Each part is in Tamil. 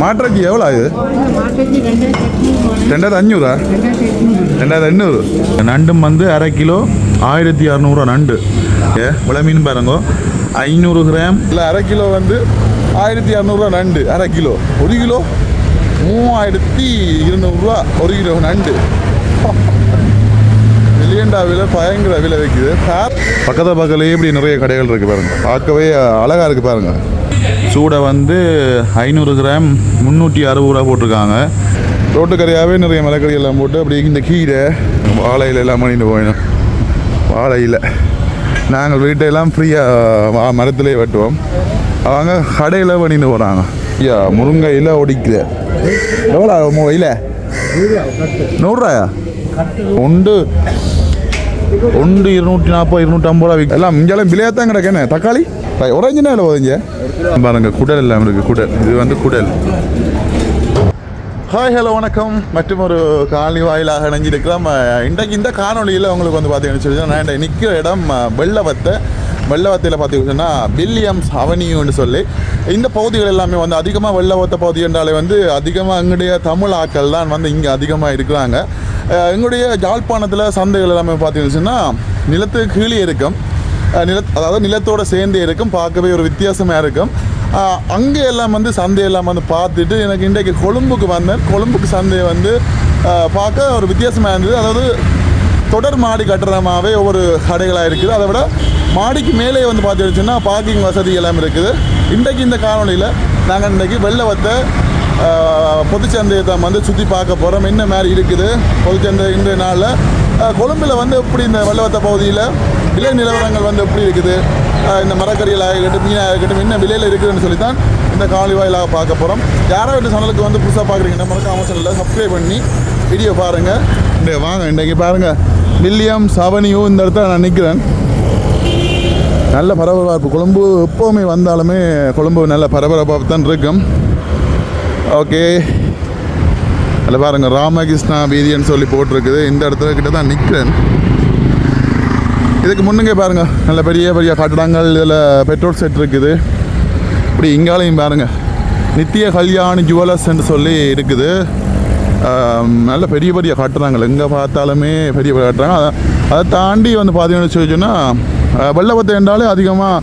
மாட்டிறச்சி எவ்வளோ ஆகுது? ரெண்டாயிரத்து அஞ்சூறா ரெண்டாயிரத்து எண்ணூறு நண்டும் வந்து அரை கிலோ ஆயிரத்தி அறநூறுவா நண்டு. ஏ விலை மீன் பாருங்க. ஐநூறு கிராம். இல்லை அரை கிலோ வந்து ஆயிரத்தி இரநூறுவா நண்டு அரை கிலோ. ஒரு கிலோ மூவாயிரத்தி இருநூறுவா ஒரு கிலோ நண்டு. மில்லியன்டா விலை பயங்கர விலை வைக்குது பக்கத்து பக்கத்துலேயே இப்படி நிறைய கடைகள் இருக்குது பாருங்கள் பார்க்கவே அழகாக இருக்குது பாருங்கள் சூடை வந்து ஐநூறு கிராம் முந்நூற்றி அறுபது ரூபா போட்டிருக்காங்க. ரோட்டுக்கரையாகவே நிறைய மரக்கறி எல்லாம் போட்டு அப்படி இந்த கீரை வாழையில் எல்லாம் பண்ணிட்டு போயிடும். வாழையில். நாங்கள் வீட்டையெல்லாம் ஃப்ரீயாக மரத்திலே வெட்டுவோம். அவங்க கடையில் பண்ணிட்டு போகிறாங்க ஐயா முருங்கையில் ஒடிக்குது. எவ்வளோ இல்லை நூறுரூவாயா? உண்டு. உண்டு இருநூற்றி நாற்பது இருநூற்றி ஐம்பது ரூபா விற்கும் எல்லாம் இங்கெல்லாம் விலையாக தான் கிடக்கேன்னு தக்காளி? ஒரேஞ்சுனா இல்லை போதுங்க. பாருங்க குடல் எல்லாம் இருக்குது குடல். இது வந்து குடல். ஹாய் ஹலோ வணக்கம். மற்றும் ஒரு காலனி வாயிலாக இணைஞ்சிருக்கிறோம். இன்றைக்கு இந்த காணொளியில் உங்களுக்கு வந்து பார்த்தீங்கன்னு சொல்லி நான் நிற்கிற இடம் வெள்ளவத்தை. வெள்ளவத்தையில் பார்த்தீங்கன்னா வில்லியம்ஸ் அவென்யூன்னு சொல்லி. இந்த பகுதிகள் எல்லாமே வந்து அதிகமாக வெள்ளவத்த பகுதி என்றாலே வந்து அதிகமாக எங்களுடைய தமிழ் ஆட்கள் தான் வந்து இங்கே அதிகமாக இருக்கிறாங்க. எங்களுடைய யாழ்ப்பாணத்தில் சந்தைகள் எல்லாமே பார்த்தீங்கன்னா நிலத்துக்கு கீழே இருக்கும். நில அதாவது நிலத்தோட சேர்ந்தே இருக்கும் பார்க்கவே ஒரு வித்தியாசமாக இருக்கும். அங்கே எல்லாம் வந்து சந்தையெல்லாம் வந்து பார்த்துட்டு எனக்கு இன்றைக்கு கொழும்புக்கு வந்தேன். கொழும்புக்கு சந்தையை வந்து பார்க்க ஒரு வித்தியாசமாக இருந்தது. அதாவது தொடர் மாடி கட்டுறமாகவே ஒவ்வொரு கடைகளாக இருக்குது. அதை விட மாடிக்கு மேலே வந்து பார்த்துருச்சுன்னா பார்க்கிங் வசதி எல்லாம் இருக்குது. இன்றைக்கு இந்த காணொலியில் நாங்கள் இன்றைக்கி வெள்ளை வத்த பொதுச்சந்தையை தான் வந்து சுற்றி பார்க்க போகிறோம் என்ன மாதிரி இருக்குது? பொதுச்சந்தை இன்றைய நாளில் கொழும்பில் வந்து எப்படி இந்த வெள்ளவத்த பகுதியில் விலை நிலவரங்கள் வந்து எப்படி இருக்குது? இந்த மரக்கறிகள் ஆகட்டும் மீனாக இருக்கட்டும் என்ன விலையில் இருக்குதுன்னு சொல்லி தான் இந்த காணொலி வாயிலாக பார்க்க போகிறோம் யாரோ இந்த சேனலுக்கு வந்து புதுசாக பார்க்குறீங்கன்னா மறக்காம சேனலில் சப்ஸ்கிரைப் பண்ணி வீடியோ பாருங்கள் இந்த வாங்க இன்றைக்கி பாருங்கள் வில்லியம் சவனியூ இந்த இடத்துல நான் நிற்கிறேன் நல்ல பரபரப்பாக கொழும்பு எப்போவுமே வந்தாலுமே கொழும்பு நல்ல பரபரப்பாக தான் இருக்கும். ஓகே. அதில் பாருங்கள் ராமகிருஷ்ணா வீதின்னு சொல்லி போட்டிருக்குது. இந்த இடத்துல கிட்ட தான் நிற்கிறேன் இதுக்கு முன்னுங்க பாருங்கள் நல்ல பெரிய பெரிய கட்டடங்கள் இதில் பெட்ரோல் செட் இருக்குது. இப்படி இங்காலையும் பாருங்கள் நித்திய கல்யாணி என்று சொல்லி இருக்குது. நல்ல பெரிய பெரிய கட்டுறாங்க எங்கே பார்த்தாலுமே பெரிய பெரிய கட்டுறாங்க அதை அதை தாண்டி வந்து பார்த்தீங்கன்னு சொல்லி சொன்னால் வெள்ளவத்தை என்றாலே அதிகமாக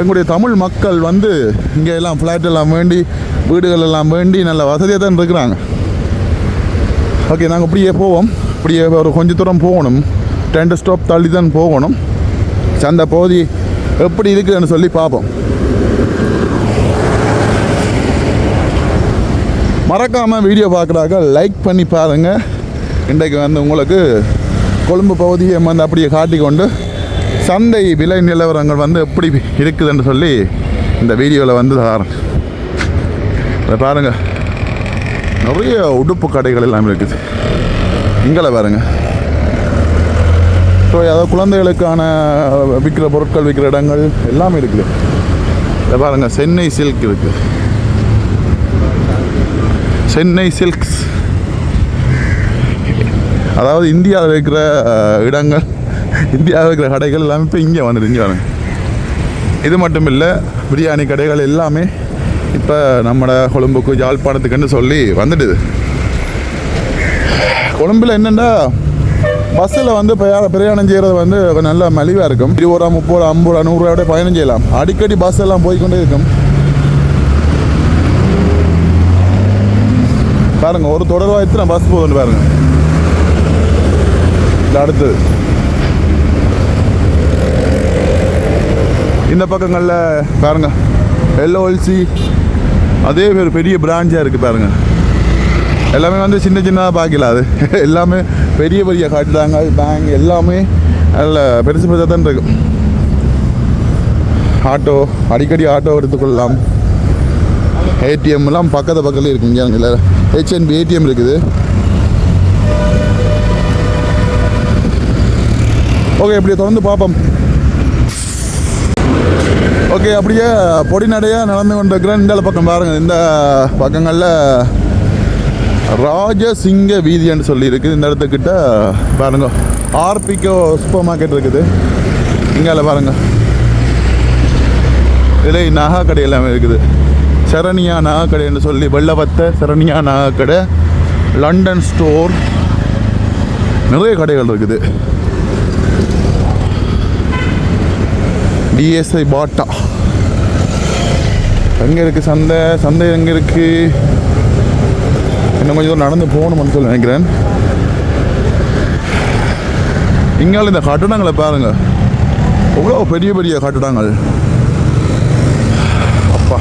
எங்களுடைய தமிழ் மக்கள் வந்து இங்கே எல்லாம் ஃப்ளாட் எல்லாம் வேண்டி வீடுகள் எல்லாம் வேண்டி நல்ல வசதியாக தான் இருக்கிறாங்க. ஓகே நாங்கள் இப்படியே போவோம். இப்படியே ஒரு கொஞ்ச தூரம் போகணும். ரெண்டு ஸ்டாப் தள்ளி தான் போகணும். சந்தை பகுதி எப்படி இருக்குதுன்னு சொல்லி பார்ப்போம். மறக்காமல் வீடியோ பார்க்குறாக்க லைக் பண்ணி பாருங்கள் இன்றைக்கு வந்து உங்களுக்கு கொழும்பு பகுதியை வந்து அப்படியே காட்டிக்கொண்டு சந்தை விலை நிலவரங்கள் வந்து எப்படி இருக்குதுன்னு சொல்லி இந்த வீடியோவில் வந்து தாரேன் இதை பாருங்கள் நிறைய உடுப்பு கடைகள் எல்லாம் இருக்குது. இங்கே பாருங்கள் ஸோ அதாவது குழந்தைகளுக்கான விற்கிற பொருட்கள் விற்கிற இடங்கள் எல்லாமே இருக்குது. இதை பாருங்கள் சென்னை சில்க் இருக்குது சென்னை சில்க்ஸ். அதாவது இந்தியாவில் இருக்கிற இடங்கள் இந்தியாவில் இருக்கிற கடைகள் எல்லாமே இப்போ இங்கே வந்துடுது இங்கே பாருங்க. இது மட்டும் இல்லை பிரியாணி கடைகள் எல்லாமே இப்போ நம்மட கொழும்புக்கு யாழ்ப்பாணத்துக்குன்னு சொல்லி வந்துடுது கொழும்பில் என்னென்னா பஸ்ஸில் வந்து பிரயாணம் செய்கிறது வந்து கொஞ்சம் நல்லா மலிவாக இருக்கும். இருபது ரூபா முப்பது ரூபா ஐம்பது ரூபா நூறுரூவாயோட பயணம் செய்யலாம். அடிக்கடி பஸ் எல்லாம் போய்க்கொண்டே இருக்கும். பாருங்கள் ஒரு தொடர்பாக எத்தனை பஸ் போகுதுன்னு பாருங்கள் அடுத்து. அடுத்தது இந்த பக்கங்களில் பாருங்கள் எல்ஓஎல்சி அதே ஒரு பெரிய பிரான்ச்சாக இருக்குது பாருங்கள் எல்லாமே வந்து சின்ன சின்னதாக பார்க்கல அது. எல்லாமே பெரிய பெரிய கட்டிடங்கள் பேங்க் எல்லாமே நல்ல பெருசு பெருசாக தான் இருக்கும் ஆட்டோ அடிக்கடி ஆட்டோ எடுத்துக்கொள்ளலாம். ஏடிஎம்லாம் பக்கத்து பக்கத்தில் இருக்கு இங்கே ஹெச்என்பி ஏடிஎம் இருக்குது. ஓகே இப்படியே தொடர்ந்து பார்ப்போம். ஓகே அப்படியே பொடி நடையாக நடந்து கொண்டிருக்கிறேன் இந்த பக்கம் பாருங்கள் இந்த பக்கங்களில் ராஜசிங்க வீதின்னு சொல்லி இருக்குது. இந்த இடத்துக்கிட்ட பாருங்க. ஆர்பிகோ சூப்பர் மார்க்கெட் இருக்குது. இங்கால பாருங்க. இதில் நகா கடை எல்லாமே இருக்குது. சரணியா நகைக்கடைன்னு சொல்லி வெள்ளவத்த சரணியா நகைக்கடை லண்டன் ஸ்டோர் நிறைய கடைகள் இருக்குது. டிஎஸ்ஐ பாட்டா எங்கே இருக்குது சந்தை? சந்தை எங்கே இருக்குது இன்னும் கொஞ்சம் தூரம் நடந்து போகணும்னு சொல்லி நினைக்கிறேன். இங்கால இந்த கட்டடங்களை பாருங்கள் எவ்வளோ பெரிய பெரிய கட்டடங்கள். அப்பா.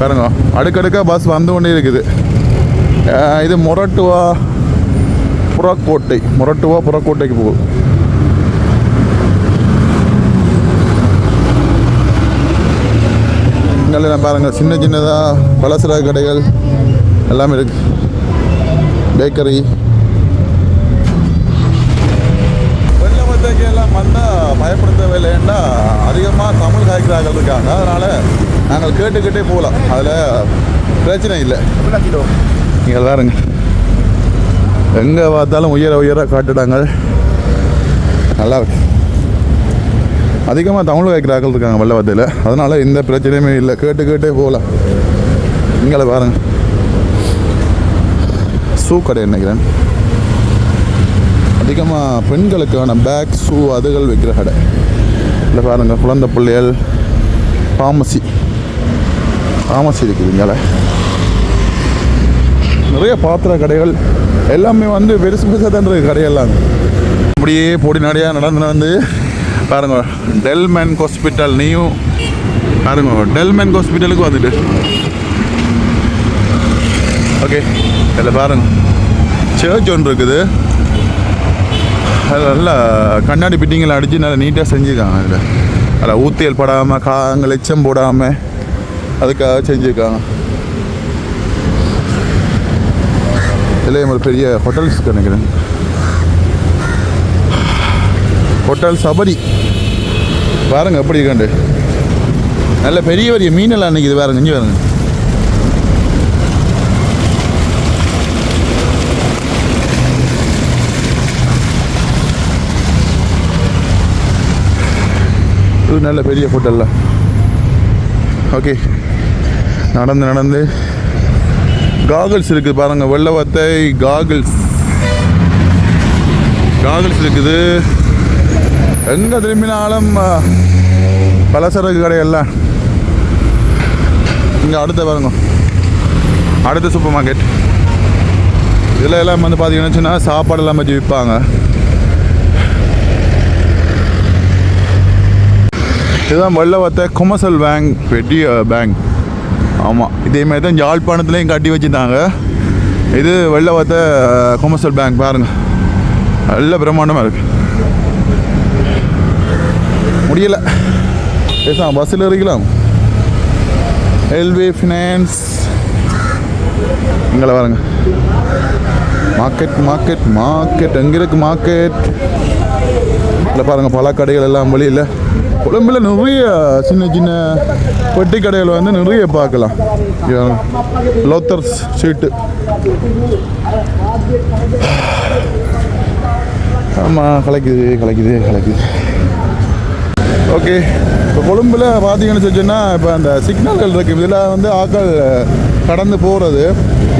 பாருங்க அடுக்கடுக்காக பஸ் வந்து கொண்டே இருக்குது. இது மொரட்டுவா புறக்கோட்டை. மொரட்டுவா புறக்கோட்டைக்கு போகுது இங்கெல்லாம் பாருங்கள் சின்ன சின்னதாக பலசர கடைகள் எல்லாமே இருக்கு. பேக்கரி வெள்ளவத்தைக்கு எல்லாம் வந்தால் பயப்படுத்த வேலைன்னா அதிகமாக தமிழ் காய்க்கிறார்கள் இருக்காங்க. அதனால் நாங்கள் கேட்டுக்கிட்டே போகலாம். அதில் பிரச்சனை இல்லை. நீங்கள் பாருங்க. எங்கே பார்த்தாலும் உயர உயர காட்டுடாங்க நல்லா இருக்கு. அதிகமாக தமிழ் கேட்குறாக்கள் இருக்காங்க வெள்ளவத்தையில் அதனால் எந்த பிரச்சனையுமே இல்லை. கேட்டு கேட்டே போகலாம் நீங்களே பாருங்க. ஷூ கடை நினைக்கிறேன். அதிகமாக பெண்களுக்கான பேக் ஷூ அதுகள் வைக்கிற கடை. இல்லை பாருங்கள் குழந்தை பிள்ளைகள் ஃபார்மசி ஃபார்மசி இருக்குது இங்கே நிறைய பாத்திர கடைகள் எல்லாமே வந்து பெருசு பெருசாக தான் இருக்குது கடையெல்லாம். அப்படியே பொடி நடையாக நடந்து நடந்து பாருங்க டெல்மென் ஹாஸ்பிட்டல் நியூ பாருங்க டெல்மென் ஹாஸ்பிட்டலுக்கு வந்துட்டு. ஓகே இதில் பாருங்க. சர்ச் ஒன்று இருக்குது. அது நல்லா கண்ணாடி பிட்டிங்கெல்லாம் அடித்து நல்லா நீட்டாக செஞ்சுருக்காங்க அதில் அதில் ஊத்தியல் படாமல் கா எச்சம் போடாமல் அதுக்காக செஞ்சுருக்காங்க. இதில் ஒரு பெரிய ஹோட்டல்ஸ் நினைக்கிறேன். ஹோட்டல் சபரி. பாருங்கள் எப்படி இருக்காண்டு. நல்ல பெரிய பெரிய மீனெல்லாம் இது பாருங்க இங்கே பாருங்க. இது நல்ல பெரிய ஹோட்டல்ல. ஓகே. நடந்து நடந்து. காகல்ஸ் இருக்குது பாருங்கள் வெள்ளவத்தை காகல்ஸ் காகல்ஸ் இருக்குது. எங்கே திரும்பினாலும் பலசரக்கு கடையெல்லாம் இங்கே அடுத்த பாருங்க. அடுத்த சூப்பர் மார்க்கெட் இதில் எல்லாம் வந்து பார்த்தீங்கன்னு சொன்னால் சாப்பாடெல்லாம் வச்சு விற்பாங்க இதுதான் வெள்ளவத்தை கொமர்சல் பேங்க் பெரிய பேங்க் ஆமாம் இதே மாதிரி தான் யாழ்ப்பாணத்துலேயும் கட்டி வச்சுருந்தாங்க. இது வெள்ளவத்தை கொமர்சல் பேங்க் பாருங்கள் நல்ல பிரம்மாண்டமாக இருக்குது முடியல. பேசாம பஸ்ஸில் இருக்கலாம் எல்வி ஃபினான்ஸ் இங்கே பாருங்க. மார்க்கெட் மார்க்கெட் மார்க்கெட் எங்கே இருக்கு மார்க்கெட் இல்லை பாருங்கள் பல கடைகள் எல்லாம் வெளியில். கொழும்பில் நிறைய சின்ன சின்ன பெட்டி கடைகள் வந்து நிறைய பார்க்கலாம். லோத்தர்ஸ் ஷீட்டு ஆமாம் கலைக்குது கலைக்குது கலைக்குது. ஓகே. இப்போ கொழும்பில் பார்த்தீங்கன்னு சொன்னா இப்போ அந்த சிக்னல்கள் இருக்குது இதில் வந்து ஆட்கள் கடந்து போகிறது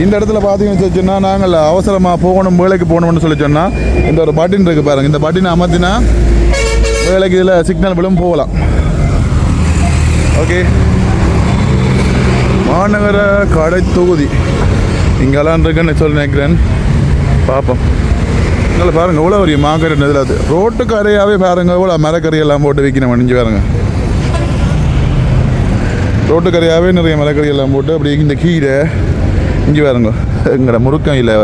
இந்த இடத்துல பார்த்தீங்கன்னு சொன்னா நாங்கள் அவசரமாக போகணும் வேலைக்கு போகணும்னு சொல்லி சொன்னால் இந்த ஒரு பட்டின் இருக்குது பாருங்கள் இந்த பட்டினை அமர்த்தினா வேலைக்கு இதில் சிக்னல் விழும் போகலாம். ஓகே. மாநகர கடை தொகுதி. இங்கெல்லாம் இருக்குன்னு சொல்லி நினைக்கிறேன். பார்ப்போம் இங்கே பாருங்க இவ்வளோ ஒரு மார்க்கெட் இதில் அது ரோட்டுக்கு அறையாவே பாருங்க இவ்வளோ மரக்கறி எல்லாம் போட்டு விற்கணும் அணிஞ்சு பாருங்க ரோட்டுக்கரையாகவே நிறைய மரக்கறி எல்லாம் போட்டு அப்படி இந்த கீரை இங்கே பாருங்க எங்கட முருக்கம் இலை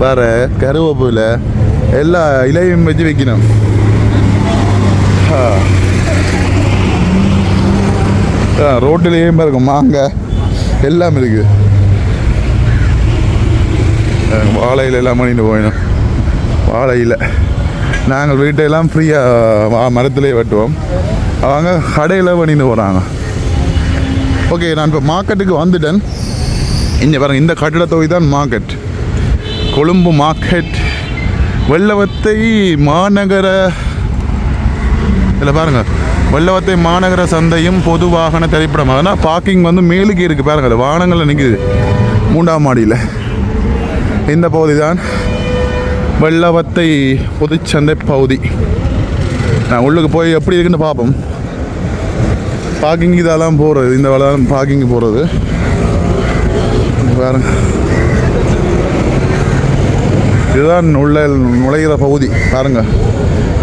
வேற கருவேப்பிலை எல்லா இலையும் வச்சு வைக்கணும் ரோட்டிலேயே பாருங்க மாங்காய் எல்லாம் இருக்குது வாழையில் எல்லாம் பண்ணிட்டு போயிடும் வாழையில். நாங்கள் வீட்டையெல்லாம் ஃப்ரீயாக மரத்திலே வெட்டுவோம். அவங்க கடையில் பண்ணிட்டு போகிறாங்க ஓகே நான் இப்போ மார்க்கெட்டுக்கு வந்துட்டேன். இங்கே பாருங்கள் இந்த கட்டிட தொகை தான் மார்க்கெட் கொழும்பு மார்க்கெட் வெள்ளவத்தை மாநகர இதில் பாருங்கள் வெள்ளவத்தை மாநகர சந்தையும் பொது வாகன திரைப்படம். ஆனால் பார்க்கிங் வந்து மேலுக்கு இருக்குது பாருங்கள் வானங்களில் நிற்குது மூன்றாம் மாடியில். இந்த பகுதி தான் வெள்ளவத்தை பொதுச்சந்தை பகுதி. நான் உள்ளுக்கு போய் எப்படி இருக்குன்னு பார்ப்போம். பார்க்கிங் இதெல்லாம் போகிறது இந்த வேலை பார்க்கிங் போகிறது பாருங்க இதுதான் உள்ள நுழைகிற பகுதி பாருங்க.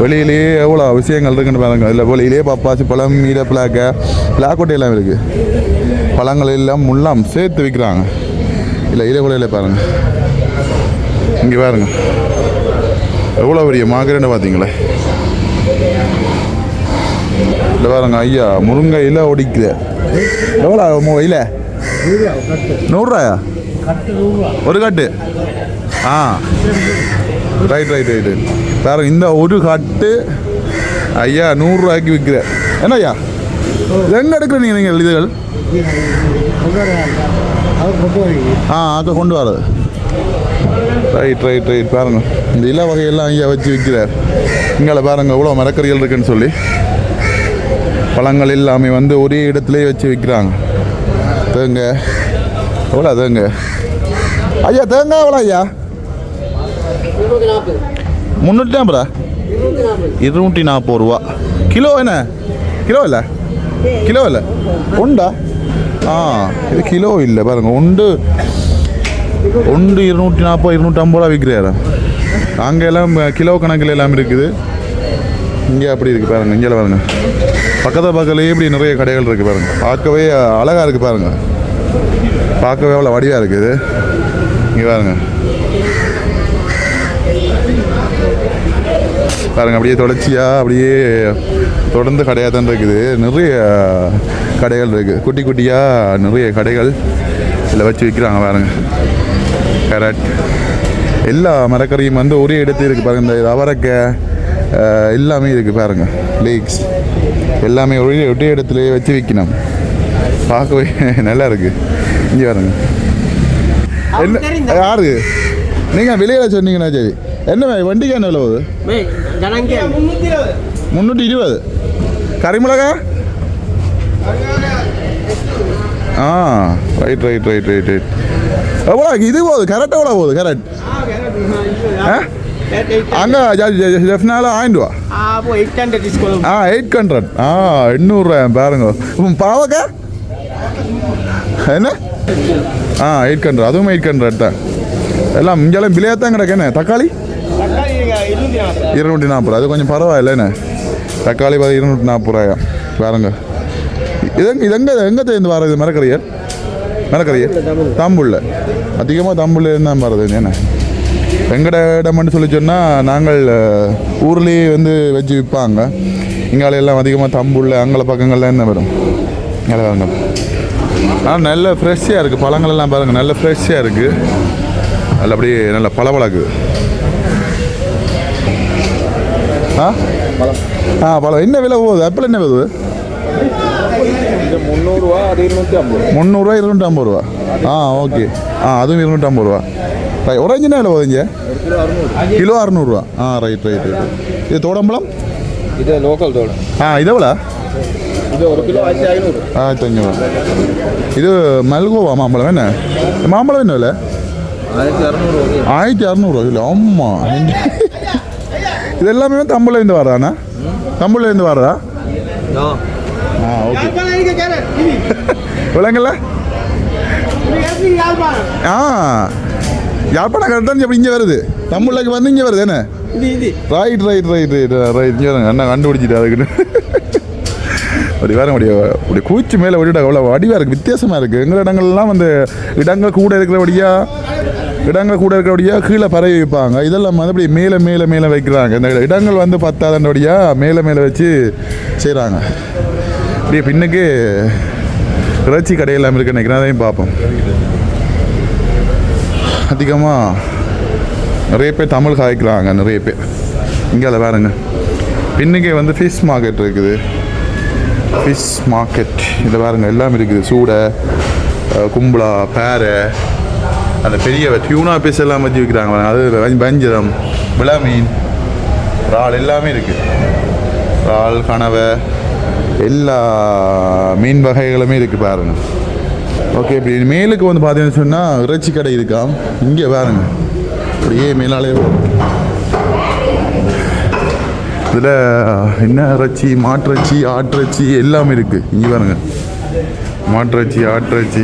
வெளியிலேயே எவ்வளோ விஷயங்கள் இருக்குன்னு பாருங்க. இல்லை வெளியிலேயே பப்பாசி பழம் மீட பிளாக்க பிளாக்கொட்டை எல்லாம் இருக்குது பழங்கள் எல்லாம் முல்லாம் சேர்த்து விற்கிறாங்க இல்லை இலைகுலையில் பாருங்கள் இங்கே பாருங்க. எவ்வளோ பெரிய மார்க்கெட்டு பார்த்தீங்களே? இல்லை பாருங்க ஐயா முருங்கை இலை ஒடிக்குது. எவ்வளோ மு இலை? நூறுரூவாயா? ஒரு கட்டு. ஆ. ரைட் ரைட் ரைட்டு பாருங்க இந்த ஒரு கட்டு ஐயா நூறுரூவாய்க்கு விற்கிற. என்ன ஐயா? எங்கே எடுக்கிறீங்க நீங்கள் இதுகள் ஆ அங்கே கொண்டு வரது ரைட் ரைட் ரைட் பாருங்க. இந்த இல வகையெல்லாம் ஐயா வச்சு விற்கிறார். இங்கே பாருங்க இவ்வளோ மரக்கறிகள் இருக்குன்னு சொல்லி. பழங்கள் எல்லாமே வந்து ஒரே இடத்துலயே வச்சு விற்கிறாங்க. தேங்க. எவ்வளோ தேங்க? ஐயா தேங்க எவ்வளோ ஐயா? முந்நூற்றி ஐம்பதா? இருநூற்றி நாற்பது ரூபா. கிலோ என்ன? கிலோ இல்லை? கிலோ இல்லை? உண்டா? ஆ இது கிலோ இல்லை. பாருங்க உண்டு. ஒன்று இருநூற்றி நாற்பது இருநூற்றி ஐம்பது ரூபா விற்கிறாரா அங்கே எல்லாம் கிலோ கணக்கில் எல்லாம் இருக்குது. இங்கே அப்படி இருக்குது பாருங்கள் இங்கே பாருங்கள் பக்கத்தில் பக்கத்துலேயே இப்படி நிறைய கடைகள் இருக்குது பாருங்கள் பார்க்கவே அழகாக இருக்குது பாருங்கள் பார்க்கவே அவ்வளோ வடிவாக இருக்குது. இங்கே பாருங்க. பாருங்க அப்படியே தொடர்ச்சியாக அப்படியே தொடர்ந்து கடையாக தான் இருக்குது. நிறைய கடைகள் இருக்குது குட்டி குட்டியாக நிறைய கடைகள் இதில் வச்சு விற்கிறாங்க பாருங்க. கேரட் எல்லா மரக்கறியும் வந்து ஒரே இடத்துல இருக்குது பாருங்க. இந்த அவரக்காய் எல்லாமே இருக்குது பாருங்க. லீக்ஸ் எல்லாமே ஒரே ஒரே இடத்துலயே வச்சு விற்கணும் பார்க்கவே நல்லா இருக்கு. இங்கே பாருங்க. என்ன யாரு? நீங்கள் வெளியில சொன்னீங்கன்னா சரி. என்ன வண்டிக்கு என்ன விலை முந்நூற்றி இருபது. கறிமிளகா ஆ right right right right right எவ்வளோ இது போகுது கரெக்ட் எவ்வளோ போகுது கரெக்ட் ஆ? அங்கே ஜெஃப்னால ரூபா ஆ எயிட் ஹண்ட்ரட் ஆ எண்ணூறுரூவா பாருங்க. பாவக்கா? என்ன? ஆ எயிட் ஹண்ட்ரட் அதுவும் எயிட் ஹண்ட்ரட் தான். எல்லாம் இங்கெல்லாம் விலையாக தான் தக்காளி? இருநூற்றி நாற்பது அது கொஞ்சம் பரவாயில்ல என்ன? தக்காளி பார்த்து இருநூற்றி நாற்பது ரூபாயா? பாருங்க. இது இது எங்கே எங்கே தேர்ந்து வர்றது? மரக்கறியல் மரக்கறியல் தாம்புள்ள. அதிகமாக தாம்புள்ள தான் வர்றது என்ன? எங்கட இடம்னு சொல்லி சொன்னால் நாங்கள் ஊர்லேயே வந்து வச்சு விற்பாங்க இங்கால எல்லாம் அதிகமாக தம்புள்ள அங்கல பக்கங்கள்ல என்ன வரும். இங்கே வாங்க. ஆனால் நல்ல ஃப்ரெஷ்ஷாக இருக்குது பழங்கள் எல்லாம் பாருங்கள் நல்ல ஃப்ரெஷ்ஷாக இருக்குது அதில் அப்படியே நல்ல பளபளக்கு. ஆ? ஆ பழம் என்ன விலை போகுது? ஆப்பிள் என்ன போகுது? முந்நூறுரூவா அது இருநூற்றி ஐம்பது. முந்நூறுரூவா இருநூற்றம்பது ரூபா. ஆ ஓகே. ஆ அதுவும் இருநூற்றம்பது ரூபா. ரைட் ஒரேஞ்சு என்ன விலை போகுதுங்க ஒரு கிலோ அறுநூறு கிலோ அறநூறுவா ஆ ரைட் ரைட் ரைட் இது தோடம்பழம்? இது லோக்கல் தோடு ஆ இது எவ்வளோ இது ஒரு கிலோ ஆயிரத்தி ஐநூறு. ஆயிரத்தி அஞ்சூறு இது மல்கோவா மாம்பழம் என்ன? மாம்பழம் என்ன விலை? ஆயிரத்தி அறநூறு ஆயிரத்தி அறநூறுவா இல்லை ஆமாம் இது எல்லாமே தமிழ்லேருந்து வர்றதா ஆ. ஓகே விளங்கல ஆ கரெக்டாக இப்படி இங்கே வருது தமிழ்லக்கு வந்து இங்கே வருது என்ன right right right right right இங்கே வருங்க அண்ணா கண்டுபிடிச்சிட்டு அதுக்குன்னு அப்படி வேற முடிய அப்படி கூச்சி மேலே விட்டுட்டா அவ்வளோ வடிவாக இருக்குது வித்தியாசமாக இருக்குது எங்கள் இடங்கள்லாம் வந்து இடங்கள் கூட இருக்கிறபடியா இடங்கள் கூட இருக்கிறபடியா கீழே பரவி வைப்பாங்க. இதெல்லாம் வந்து அப்படி மேலே மேலே மேலே வைக்கிறாங்க. இந்த இடங்கள் வந்து பத்தாதபடியா மேலே மேலே வச்சு செய்கிறாங்க அப்படியே பின்னுக்கு இறைச்சி கடையெல்லாம் இருக்கு நினைக்கிறேன். அதையும் பார்ப்போம். அதிகமாக நிறைய பேர் தமிழ் காய்க்கிறாங்க நிறைய பேர். இங்கே பாருங்க. பின்னுக்கே வந்து ஃபிஷ் மார்க்கெட் இருக்குது. ஃபிஷ் மார்க்கெட் இதில் பாருங்க. எல்லாம் இருக்குது. சூடை கும்பலா பேரை அந்த பெரிய டியூனா பீஸ் எல்லாம் வச்சு விற்கிறாங்க பாருங்க. அது வஞ்சரம் விளா மீன் இறால் எல்லாமே இருக்குது இறால் கனவை எல்லா மீன் வகைகளுமே இருக்குது பாருங்க. ஓகே இப்படி மேலுக்கு வந்து பார்த்தீங்கன்னு சொன்னால் இறைச்சி கடை இருக்கா? இங்கே பாருங்க. அப்படியே மேலாலே இதில் என்ன இறைச்சி மாட்டிறைச்சி ஆட்டிறைச்சி எல்லாமே இருக்குது இங்கே பாருங்க. மாட்டிறைச்சி ஆட்டிறைச்சி.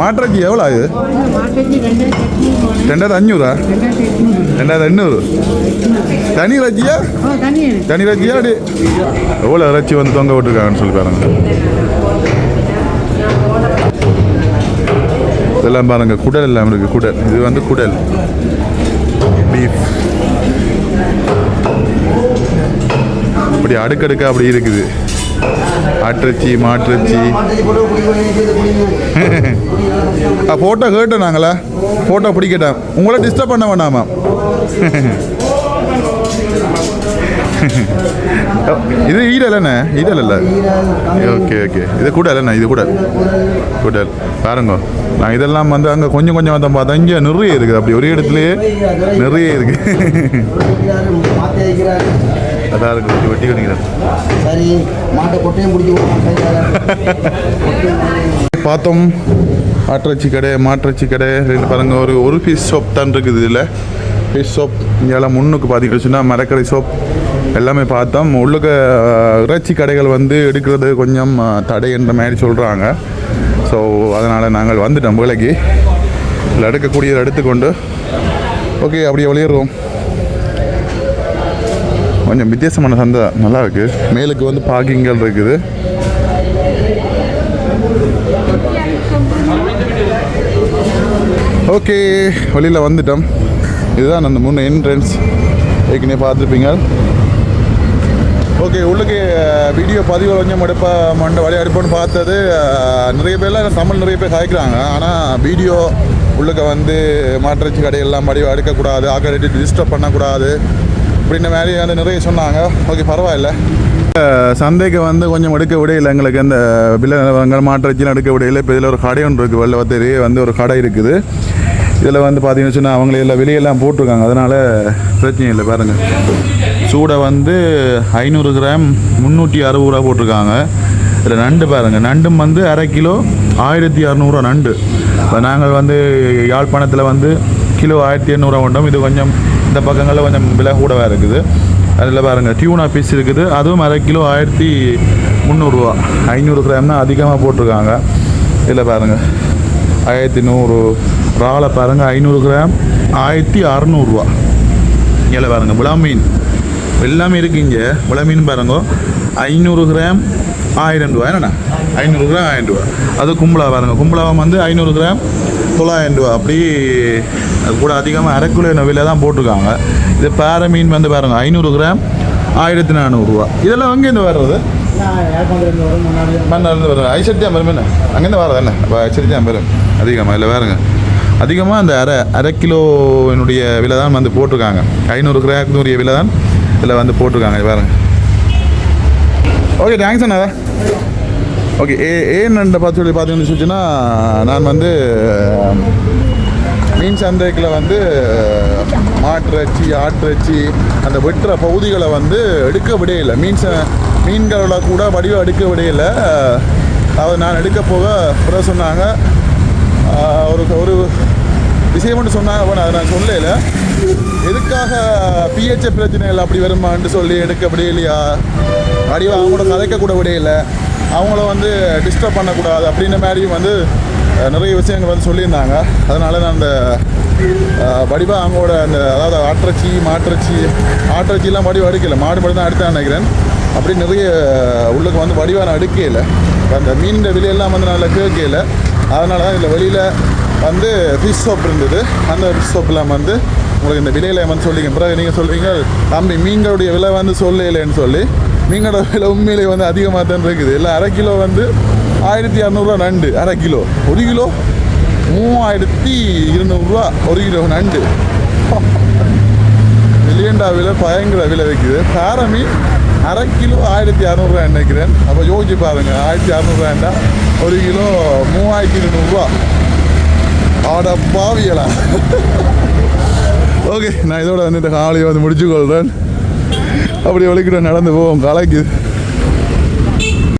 மாட்டிறைச்சி எவ்வளோ ஆகுது? ரெண்டாயிரத்து அஞ்சூறா? ரெண்டாயிரத்து எண்ணூறு தனி இறைச்சியா தனி இறைச்சியா அப்படி எவ்வளோ இறைச்சி வந்து தொங்க விட்டுருக்காங்கன்னு சொல்லி பாருங்க இதெல்லாம் பாருங்க குடல் எல்லாம் இருக்கு குடல் இது வந்து குடல் பீஃப் அப்படி அடுக்கடுக்கா அப்படி இருக்குது ஆட்டிறைச்சி மாட்டிறைச்சி ஃபோட்டோ கேட்டோம் நாங்களா? ஃபோட்டோ பிடிக்கட்டேன் உங்களை டிஸ்டர்ப் பண்ண வேணாமா? இது ஈரலண்ணே ஈரல் இல்லை. Okay okay. இது கூட இல்லைண்ணா இது கூட குடல். பாருங்க. நான் இதெல்லாம் வந்து அங்கே கொஞ்சம் கொஞ்சம் வந்தோம் பார்த்தா இங்கே நிறைய இருக்குது. அப்படி ஒரே இடத்துலயே நிறைய இருக்கு. அதான் இருக்கு. வெட்டி வெட்டி பண்ணிக்கிறேன் சரி மாட்டை கொட்டையும் பிடிச்சி பார்த்தோம். ஆட்டிறைச்சி கடை மாட்டிறைச்சி கடை. ரெண்டு பாருங்கள் ஒரு ஒரு பீஸ் சோப் தான் இருக்குது இதில். பீஸ் சோப் இங்கெல்லாம் முன்னுக்கு பார்த்தீங்கன்னா மரக்கடை சோப் எல்லாமே பார்த்தோம். உள்ளுக்க இறைச்சி கடைகள் வந்து எடுக்கிறது கொஞ்சம் தடை என்ற மாதிரி சொல்கிறாங்க ஸோ அதனால் நாங்கள் வந்துட்டோம் வேலைக்கு இதில் எடுக்கக்கூடியதை எடுத்துக்கொண்டு ஓகே அப்படியே வெளியேறுவோம். கொஞ்சம் வித்தியாசமான சந்தை. நல்லா இருக்குது மேலுக்கு வந்து பார்க்கிங்கள் இருக்குது. ஓகே வெளியில் வந்துட்டோம். இதுதான் அந்த மூணு என்ட்ரன்ஸ் ஏற்கனவே பார்த்துருப்பீங்க. ஓகே உள்ளுக்கு வீடியோ பதிவு கொஞ்சம் எடுப்பா மண்ட வழி எடுப்போன்னு பார்த்தது நிறைய பேர்லாம் தமிழ் நிறைய பேர் காய்க்கிறாங்க. ஆனால் வீடியோ உள்ளுக்க வந்து மாற்றச்சி கடையெல்லாம் வடிவம் எடுக்கக்கூடாது ஆக்கடிட்டு டிஸ்டர்ப் பண்ணக்கூடாது அப்படின்ற மாதிரி வந்து நிறைய சொன்னாங்க. ஓகே பரவாயில்ல. சந்தைக்கு வந்து கொஞ்சம் எடுக்க விடையில எங்களுக்கு அந்த விலை மாட்டிறைச்சிலாம் எடுக்க விடையில இப்போ இதில் ஒரு கடை ஒன்று இருக்குது வெள்ளவத்தேரி வந்து ஒரு கடை இருக்குது. இதில் வந்து பார்த்தீங்கன்னு சொன்னால் அவங்களே எல்லாம் வெளியெல்லாம் போட்டிருக்காங்க. அதனால் பிரச்சனை இல்லை பாருங்கள் சூடை வந்து ஐநூறு கிராம் முந்நூற்றி அறுபது ரூபா போட்டிருக்காங்க. இதில் நண்டு பாருங்கள் நண்டும் வந்து அரை கிலோ ஆயிரத்தி அறநூறுவா நண்டு. இப்போ நாங்கள் வந்து யாழ்ப்பாணத்தில் வந்து கிலோ ஆயிரத்தி எண்ணூறுவா கொண்டோம். இது கொஞ்சம் இந்த பக்கங்களில் கொஞ்சம் விலை கூடவாக இருக்குது. அதில் பாருங்கள் டியூனா பீஸ் இருக்குது. அதுவும் அரை கிலோ ஆயிரத்தி முந்நூறுரூவா ஐநூறு கிராம்னா அதிகமாக போட்டிருக்காங்க. இதில் பாருங்கள் ஆயிரத்தி நூறு. இறாலை பாருங்கள் ஐநூறு கிராம் ஆயிரத்தி அறநூறுவா. இங்கே பாருங்கள் விளா மீன். எல்லாமே இருக்குங்க இங்கே. விளா மீன் பாருங்க ஐநூறு கிராம் ஆயிரம் ரூபா. என்னண்ணா? ஐநூறு கிராம் ஆயிரம் ரூபா. அது கும்பலா பாருங்கள் கும்பலாவும் வந்து ஐநூறு கிராம் தொள்ளாயிரம் ரூபா. அப்படி அது கூட அதிகமாக அரைக்குள்ள விலை தான் போட்டிருக்காங்க. இது பாறை மீன் வந்து பாருங்க ஐநூறு கிராம் ஆயிரத்தி நானூறுரூவா இதெல்லாம் அங்கேருந்து வர்றது? மண்ணிலேருந்து வரும் ஐசரித்தி வரும் என்ன அங்கேருந்து வர்றது என்ன அப்போ ஐசரித்தி வரும் அதிகமாக இல்லை வேறுங்க. அதிகமாக அந்த அரை அரை கிலோவினுடைய விலை தான் வந்து போட்டிருக்காங்க. ஐநூறு கிராக்குரிய விலை தான் இதில் வந்து போட்டிருக்காங்க பாருங்க. ஓகே தேங்க்ஸ் அண்ணா. ஓகே ஏ ஏன் பார்த்து சொல்லி பார்த்தீங்கன்னு சொல்லிச்சுன்னா நான் வந்து மீன் சந்தைக்கில் வந்து மாட்டிறைச்சி ஆட்டிறைச்சி அந்த வெட்டுற பகுதிகளை வந்து எடுக்க விடையில்லை. மீன் ச- மீன்களோட கூட வடிவம் எடுக்க விடையில்லை. அதை நான் எடுக்க போக பிற சொன்னாங்க. ஒரு ஒரு விஷயம் மட்டும் சொன்னாங்க நான் அதை நான் சொல்லல. எதுக்காக பிஹெச்ஏ பிரச்சனைகள் அப்படி வருமான்னு சொல்லி எடுக்க விடையிலையா வடிவம் அவங்க கூட கதைக்க கூட விடையில அவங்கள வந்து டிஸ்டர்ப் பண்ணக்கூடாது அப்படின்ற மாதிரியும் வந்து நிறைய விஷயங்கள் வந்து சொல்லியிருந்தாங்க. அதனால் நான் அந்த அஹ், வடிவா அவங்களோட அந்த அதாவது ஆட்டிறைச்சி மாட்டிறைச்சி ஆட்டிறைச்சிலாம் வடிவம் அடிக்கலை மாடு மட்டும் தான் அடித்தான் நினைக்கிறேன். அப்படி நிறைய உள்ளுக்கு வந்து வடிவாக நான் எடுக்கல. அந்த மீன் விலையெல்லாம் வந்து நல்லா கேட்கல. அதனால தான் இதில் வெளியில் வந்து ஃபிஷ் சோப் இருந்தது. அந்த ஃபிஷ் சோப்பெல்லாம் வந்து உங்களுக்கு இந்த விலையில வந்து சொல்லிங்க பிறகு நீங்கள் சொல்வீங்க தம்பி மீன்களுடைய விலை வந்து சொல்லலைன்னு சொல்லி மீனோட விலை உண்மையிலே வந்து அதிகமாக தான் இருக்குது. இல்லை அரை கிலோ வந்து ஆயிரத்தி இரநூறுவா நண்டு அரை கிலோ ஒரு கிலோ மூவாயிரத்தி இருநூறுவா ஒரு கிலோ நண்டு மில்லியன்டா விலை பயங்கர விலை வைக்குது பாறை மீன் அரை கிலோ ஆயிரத்தி அறநூறுவா நினைக்கிறேன் அப்போ யோசிச்சு பாருங்க ஆயிரத்தி அறநூறுவாண்டா ஒரு கிலோ மூவாயிரத்தி இருநூறுவா ஆட பாவியலா ஓகே நான் இதோட வந்து இந்த காலையை வந்து முடிச்சு கொள்கிறேன் அப்படி வலிக்கிட்ட நடந்து போவோம் கலைக்குது